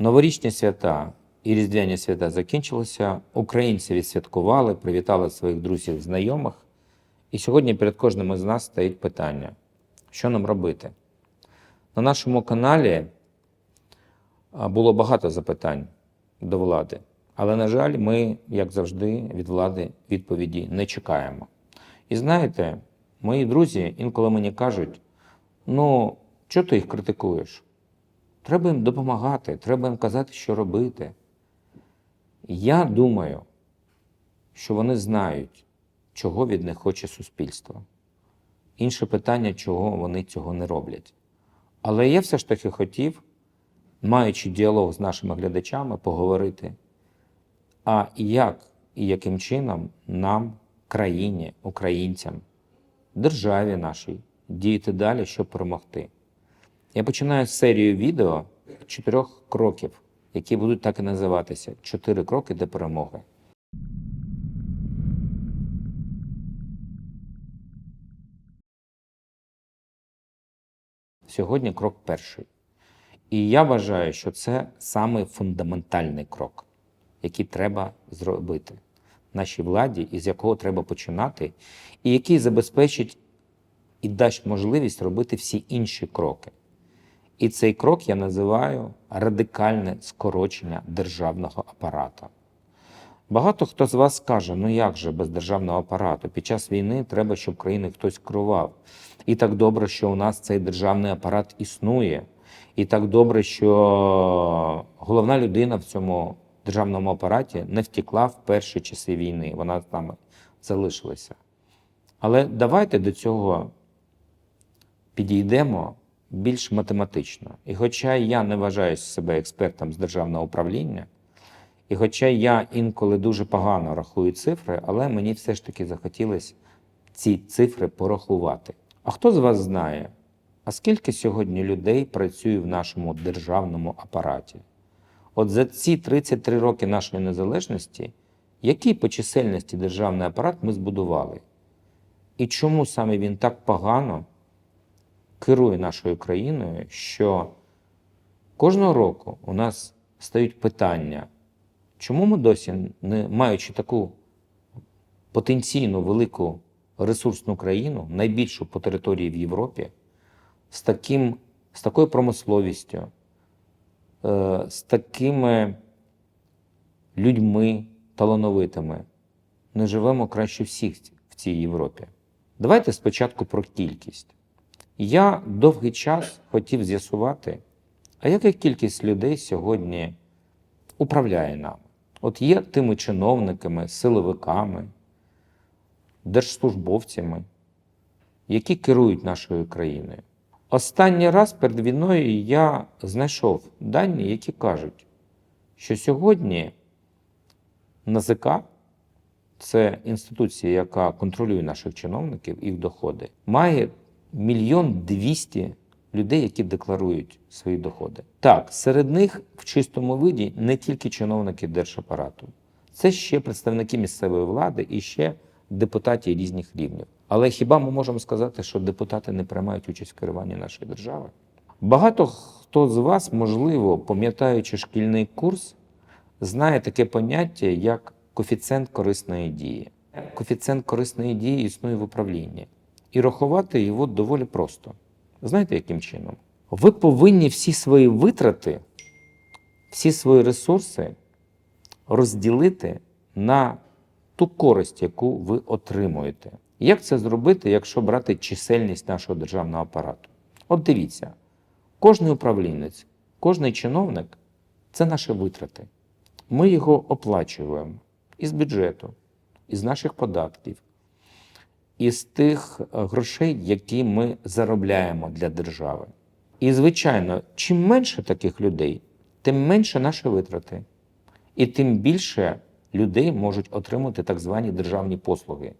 Новорічні свята і різдвяні свята закінчилися. Українці відсвяткували, привітали своїх друзів, знайомих. І сьогодні перед кожним із нас стоїть питання: що нам робити? На нашому каналі було багато запитань до влади. Але, на жаль, ми, як завжди, від влади відповіді не чекаємо. І знаєте, мої друзі інколи мені кажуть: ну, чого ти їх критикуєш? Треба їм допомагати, треба їм казати, що робити. Я думаю, що вони знають, чого від них хоче суспільство. Інше питання, чого вони цього не роблять. Але я все ж таки хотів, маючи діалог з нашими глядачами, поговорити, а як і яким чином нам, країні, українцям, державі нашій діяти далі, щоб перемогти. Я починаю серію відео чотирьох кроків, які будуть так і називатися Чотири кроки до перемоги. Сьогодні крок перший. І я вважаю, що це самий фундаментальний крок, який треба зробити нашій владі, і з якого треба починати, і який забезпечить і дасть можливість робити всі інші кроки. І цей крок я називаю радикальне скорочення державного апарату. Багато хто з вас скаже, ну як же без державного апарату? Під час війни треба, щоб країни хтось керував. І так добре, що у нас цей державний апарат існує. І так добре, що головна людина в цьому державному апараті не втекла в перші часи війни. Вона нами залишилася. Але давайте до цього підійдемо більш математично. І хоча я не вважаю себе експертом з державного управління, і хоча я інколи дуже погано рахую цифри, але мені все ж таки захотілося ці цифри порахувати. А хто з вас знає, а скільки сьогодні людей працює в нашому державному апараті? От за ці 33 роки нашої незалежності, який по чисельності державний апарат ми збудували? І чому саме він так погано керує нашою країною, що кожного року у нас стають питання, чому ми досі, не маючи таку потенційно велику ресурсну країну, найбільшу по території в Європі, з, таким, з такою промисловістю, е, з такими людьми талановитими, не живемо краще всіх в цій Європі. Давайте спочатку про кількість. Я довгий час хотів з'ясувати, а яка кількість людей сьогодні управляє нами? От є тими чиновниками, силовиками, держслужбовцями, які керують нашою країною. Останній раз перед війною я знайшов дані, які кажуть, що сьогодні НАЗК це інституція, яка контролює наших чиновників, їх доходи, має мільйон двісті людей, які декларують свої доходи. Так, серед них в чистому виді не тільки чиновники держапарату, це ще представники місцевої влади і ще депутати різних рівнів. Але хіба ми можемо сказати, що депутати не приймають участь в керуванні нашої держави? Багато хто з вас, можливо, пам'ятаючи шкільний курс, знає таке поняття, як коефіцієнт корисної дії. Коефіцієнт корисної дії існує в управлінні. І рахувати його доволі просто. Знаєте, яким чином? Ви повинні всі свої витрати, всі свої ресурси розділити на ту користь, яку ви отримуєте. Як це зробити, якщо брати чисельність нашого державного апарату? От дивіться, кожний управлінець, кожний чиновник це наші витрати. Ми його оплачуємо із бюджету, із наших податків, із тих е, грошей, які ми заробляємо для держави. І, звичайно, чим менше таких людей, тим менше наші витрати. І тим більше людей можуть отримати так звані державні послуги,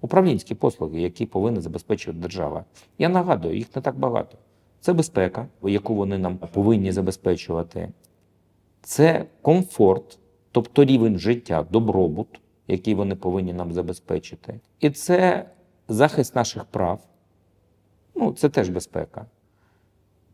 управлінські послуги, які повинна забезпечувати держава. Я нагадую, їх не так багато. Це безпека, яку вони нам повинні забезпечувати. Це комфорт, тобто рівень життя, добробут, який вони повинні нам забезпечити. І це захист наших прав. Ну, це теж безпека.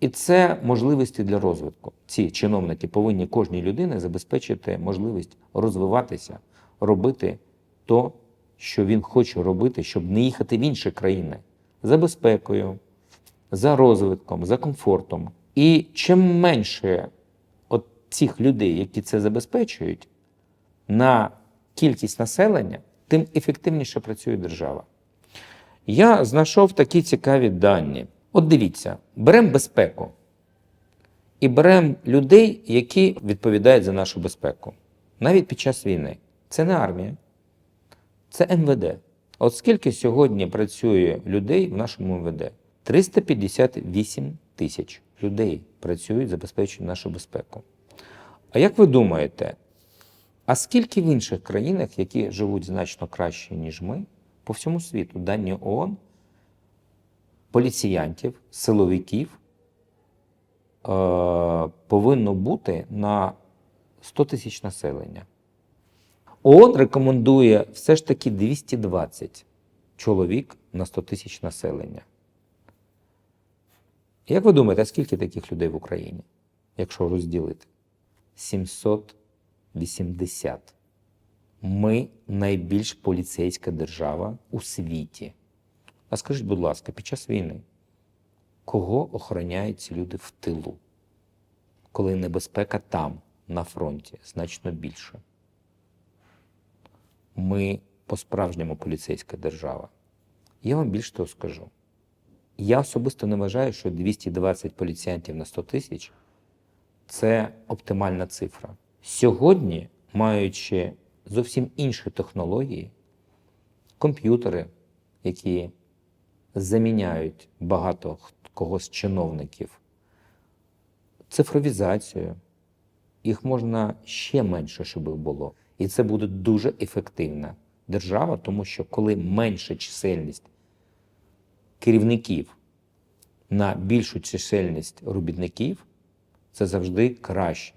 І це можливості для розвитку. Ці чиновники повинні кожній людині забезпечити можливість розвиватися, робити то, що він хоче робити, щоб не їхати в інші країни за безпекою, за розвитком, за комфортом. І чим менше от цих людей, які це забезпечують, на кількість населення, тим ефективніше працює держава. Я знайшов такі цікаві дані. От дивіться, беремо безпеку і беремо людей, які відповідають за нашу безпеку. Навіть під час війни. Це не армія, це МВД. От скільки сьогодні працює людей в нашому МВД? 358 тисяч людей працюють, забезпечують нашу безпеку. А як ви думаєте, а скільки в інших країнах, які живуть значно краще, ніж ми, по всьому світу, дані ООН, поліціянтів, силовиків е, повинно бути на 100 тисяч населення? ООН рекомендує все ж таки 220 чоловік на 100 тисяч населення. Як ви думаєте, скільки таких людей в Україні, якщо розділити? 780. Ми найбільш поліцейська держава у світі. А скажіть, будь ласка, під час війни кого охороняють ці люди в тилу, коли небезпека там, на фронті, значно більше? Ми по-справжньому поліцейська держава. Я вам більше того скажу. Я особисто не вважаю, що 220 поліціянтів на 100 тисяч це оптимальна цифра. Сьогодні, маючи зовсім інші технології, комп'ютери, які заміняють багато кого з чиновників, цифровізацію, їх можна ще менше, щоб їх було. І це буде дуже ефективна держава, тому що коли менша чисельність керівників на більшу чисельність робітників, це завжди краще.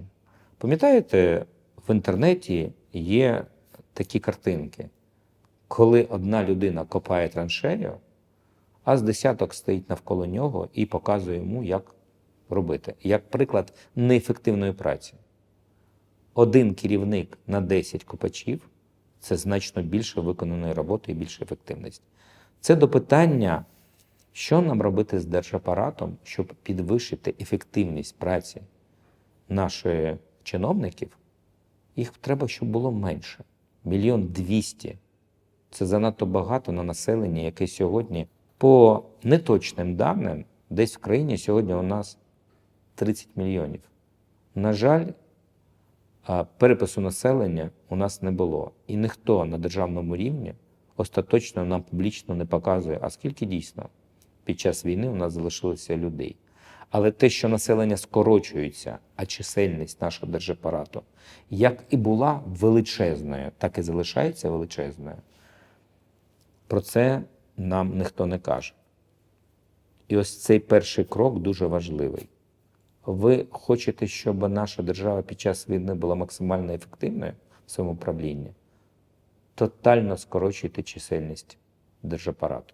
Пам'ятаєте, в інтернеті є такі картинки, коли одна людина копає траншею, а з десяток стоїть навколо нього і показує йому, як робити, як приклад неефективної праці. Один керівник на 10 копачів це значно більше виконаної роботи і більша ефективність. Це до питання, що нам робити з держапаратом, щоб підвищити ефективність праці наших чиновників. Їх треба, щоб було менше. Мільйон двісті. Це занадто багато на населення, яке сьогодні, по неточним даним, десь в країні сьогодні у нас 30 мільйонів. На жаль, перепису населення у нас не було. І ніхто на державному рівні остаточно нам публічно не показує, а скільки дійсно під час війни у нас залишилося людей. Але те, що населення скорочується, а чисельність нашого держапарату, як і була величезною, так і залишається величезною, про це нам ніхто не каже. І ось цей перший крок дуже важливий. Ви хочете, щоб наша держава під час війни була максимально ефективною в своєму управлінні? Тотально скорочуйте чисельність держапарату.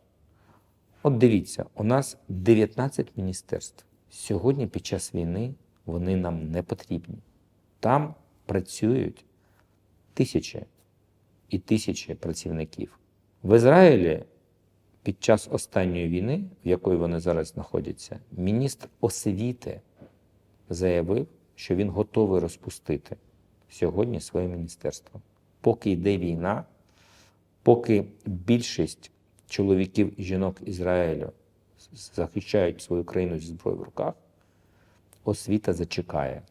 От дивіться, у нас 19 міністерств. Сьогодні під час війни вони нам не потрібні. Там працюють тисячі і тисячі працівників. В Ізраїлі під час останньої війни, в якої вони зараз знаходяться, міністр освіти заявив, що він готовий розпустити сьогодні своє міністерство. Поки йде війна, поки більшість чоловіків і жінок Ізраїлю захищають свою країну зі зброєю в руках, освіта зачекає.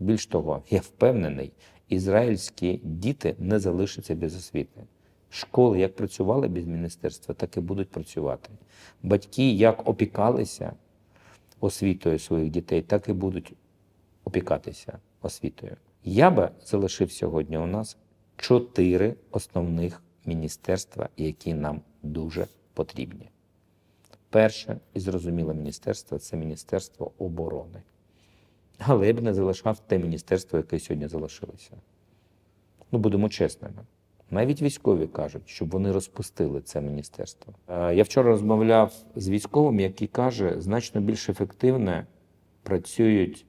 Більш того, я впевнений, ізраїльські діти не залишаться без освіти. Школи як працювали без міністерства, так і будуть працювати. Батьки як опікалися освітою своїх дітей, так і будуть опікатися освітою. Я би залишив сьогодні у нас чотири основних міністерства, які нам дуже потрібні. Перше і зрозуміле міністерство це Міністерство оборони. Але я б не залишав те міністерство, яке сьогодні залишилося. Ну, будемо чесними. Навіть військові кажуть, щоб вони розпустили це міністерство. Е, Я вчора розмовляв з військовим, який каже, значно більш ефективне працюють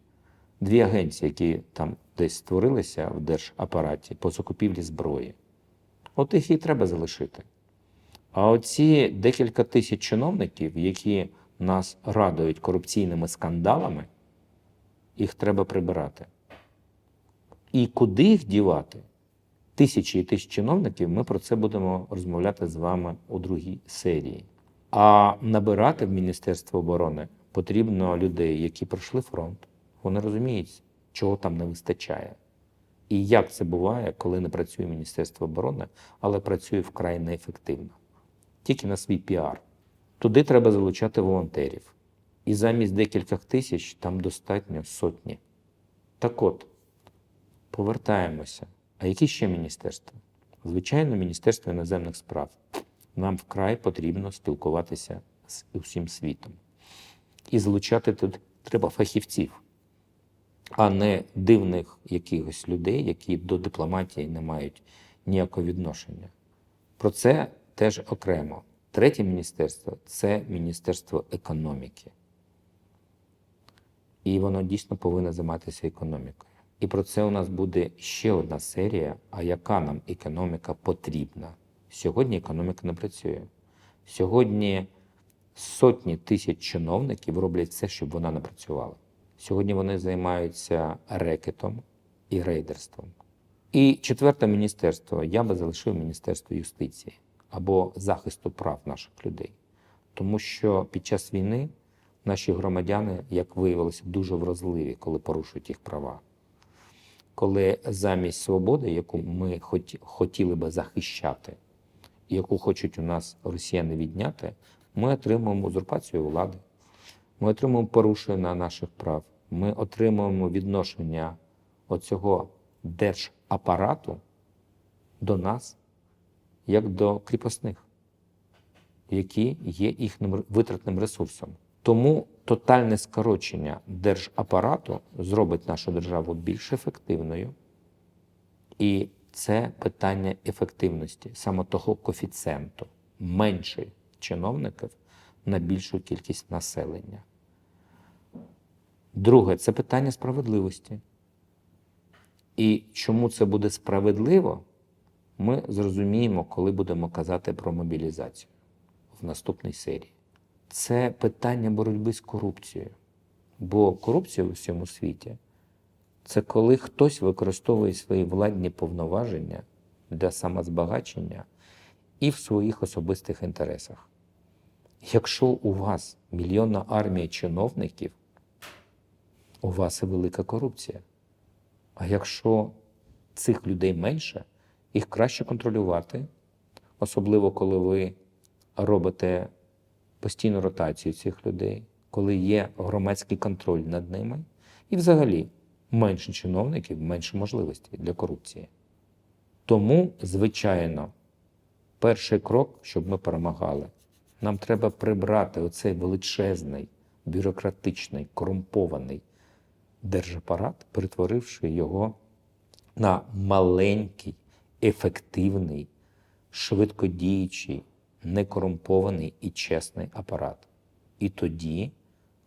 дві агенції, які там десь створилися в держапараті по закупівлі зброї. От їх і треба залишити. А оці декілька тисяч чиновників, які нас радують корупційними скандалами, їх треба прибирати. І куди їх дівати? Тисячі і тисячі чиновників, ми про це будемо розмовляти з вами у другій серії. А набирати в Міністерство оборони потрібно людей, які пройшли фронт. Вони розуміють, чого там не вистачає. І як це буває, коли не працює Міністерство оборони, але працює вкрай неефективно. Тільки на свій піар. Туди треба залучати волонтерів. І замість декількох тисяч там достатньо сотні. Так от, повертаємося. А які ще міністерства? Звичайно, Міністерство іноземних справ. Нам вкрай потрібно спілкуватися з усім світом. І залучати тут треба фахівців, а не дивних якихось людей, які до дипломатії не мають ніякого відношення. Про це теж окремо. Третє міністерство це Міністерство економіки. І воно дійсно повинно займатися економікою. І про це у нас буде ще одна серія, а яка нам економіка потрібна. Сьогодні економіка не працює. Сьогодні сотні тисяч чиновників роблять все, щоб вона не працювала. Сьогодні вони займаються рекетом і рейдерством. І четверте міністерство я би залишив Міністерство юстиції або захисту прав наших людей. Тому що під час війни наші громадяни, як виявилося, дуже вразливі, коли порушують їх права. Коли замість свободи, яку ми хотіли би захищати, яку хочуть у нас росіяни відняти, ми отримуємо узурпацію влади, ми отримуємо порушення наших прав, ми отримуємо відношення оцього держапарату до нас як до кріпосних, які є їхнім витратним ресурсом. Тому тотальне скорочення держапарату зробить нашу державу більш ефективною. І це питання ефективності, саме того коефіцієнту, менше чиновників на більшу кількість населення. Друге це питання справедливості. І чому це буде справедливо, ми зрозуміємо, коли будемо казати про мобілізацію в наступній серії. Це питання боротьби з корупцією. Бо корупція в усьому світі це коли хтось використовує свої владні повноваження для самозбагачення і в своїх особистих інтересах. Якщо у вас мільйонна армія чиновників, у вас і велика корупція. А якщо цих людей менше, їх краще контролювати, особливо коли ви робите постійну ротацію цих людей, коли є громадський контроль над ними, і взагалі менше чиновників, менше можливостей для корупції. Тому, звичайно, перший крок, щоб ми перемагали, нам треба прибрати оцей величезний, бюрократичний, корумпований держапарат, перетворивши його на маленький, ефективний, швидкодіючий, некорумпований і чесний апарат. І тоді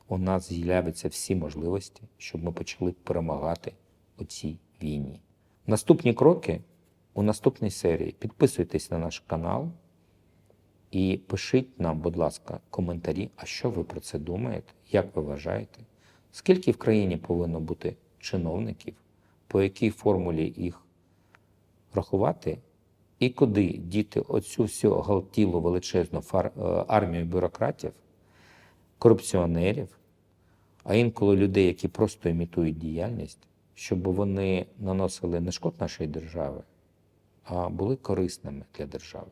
у нас з'являються всі можливості, щоб ми почали перемагати у цій війні. Наступні кроки у наступній серії. Підписуйтесь на наш канал і пишіть нам, будь ласка, коментарі, а що ви про це думаєте, як ви вважаєте, скільки в країні повинно бути чиновників, по якій формулі їх рахувати, і куди діти оцю всю галтілу величезну е, армію бюрократів, корупціонерів, а інколи людей, які просто імітують діяльність, щоб вони наносили не шкод нашої держави, а були корисними для держави.